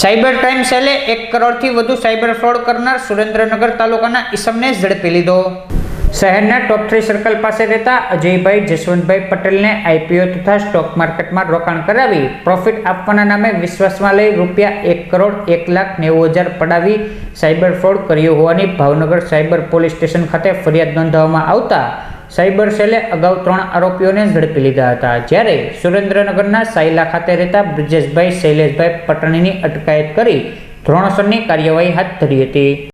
Cyber crime સેલે એક કરોડથી વધુ સાયબર ફ્રોડ કરનાર સુરેન્દ્રનગર તાલુકાના ઈસમને ઝડપી લીધો. શહેરના ટોપ થ્રી સર્કલ પાસે રહેતા અજયભાઈ, જસવંતભાઈ પટેલને આઈપીઓ તથા સ્ટોક માર્કેટમાં રોકાણ કરાવી પ્રોફિટ આપવાના નામે વિશ્વાસમાં લઈ રૂપિયા એક કરોડ એક લાખ નેવું હજાર પડાવી સાયબર ફ્રોડ કર્યો હોવાની ભાવનગર સાયબર પોલીસ સ્ટેશન ખાતે ફરિયાદ નોંધાવવામાં આવતા સાયબર સેલે અગાઉ ત્રણ આરોપીઓને ઝડપી લીધા હતા. જ્યારે સુરેન્દ્રનગરના સાયલા ખાતે રહેતા બ્રિજેશભાઈ શૈલેષભાઈ પટણીની અટકાયત કરી ધોરણસરની કાર્યવાહી હાથ ધરી હતી.